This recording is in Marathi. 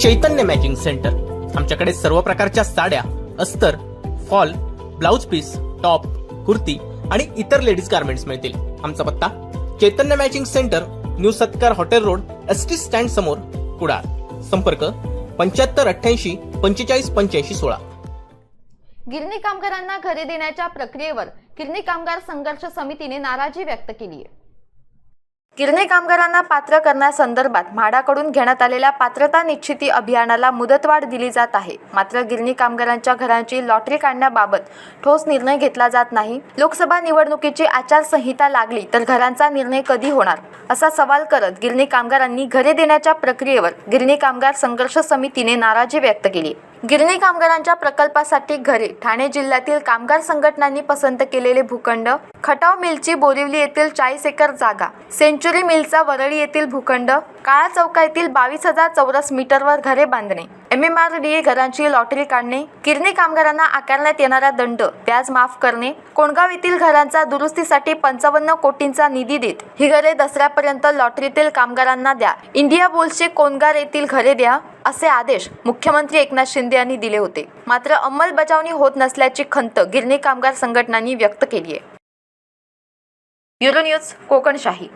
चैतन्य मॅचिंग सेंटर आमच्याकडे सर्व प्रकारच्या साड्या अस्तर fall blouse piece top kurti आणि इतर लेडीज गार्मेंट्स मिळतील. आमचा पत्ता Chaitanya matching centre new Satkar hotel road S T stand समोर कुडाळ. संपर्क पंच्याहत्तर अठ्ठ्याऐंशी पंचेचाळीस पंच्याऐंशी सोळा. गिरणी कामगारांना घरे देण्याच्या प्रक्रियेवर गिरणी कामगार संघर्ष समितीने नाराजी व्यक्त केली आहे गिरणी कामगारांना पात्र करण्यासंदर्भात म्हाडाकडून घेण्यात आलेल्या पात्रता निश्चिती अभियानाला मुदतवाढ दिली जात आहे. मात्र गिरणी कामगारांच्या घरांची लॉटरी काढण्याबाबत ठोस निर्णय घेतला जात नाही. लोकसभा निवडणुकीची आचारसंहिता लागली तर घरांचा निर्णय कधी होणार? असा सवाल करत गिरणी कामगारांनी घरे देण्याच्या प्रक्रियेवर गिरणी कामगार संघर्ष समितीने नाराजी व्यक्त केली. गिरणी कामगारांच्या प्रकल्पासाठी घरे ठाणे जिल्ह्यातील कामगार संघटनांनी पसंत केलेले भूखंड खटाव मिलची बोरिवली येथील चाळीस एकर जागा सेंचुरी मिलचा वरळी येथील भूखंड काळा चौका येथील बावीस हजार चौरस मीटरवर घरे बांधणे. M M R D A घरांची लॉटरी काढणे गिरणी कामगारांना आकारण्यात येणारा दंड व्याज माफ करणे कोणगाव येथील घरांचा दुरुस्तीसाठी पंचावन्न कोटींचा निधी देत ही घरे दसऱ्यापर्यंत लॉटरीतील कामगारांना द्या इंडिया बुल्सचे कोणगार येथील घरे द्या असे आदेश मुख्यमंत्री एकनाथ शिंदे यांनी दिले होते. मात्र अंमलबजावणी होत नसल्याची खंत गिरणी कामगार संघटनांनी व्यक्त केली आहे. Bureau news Kokanshahi.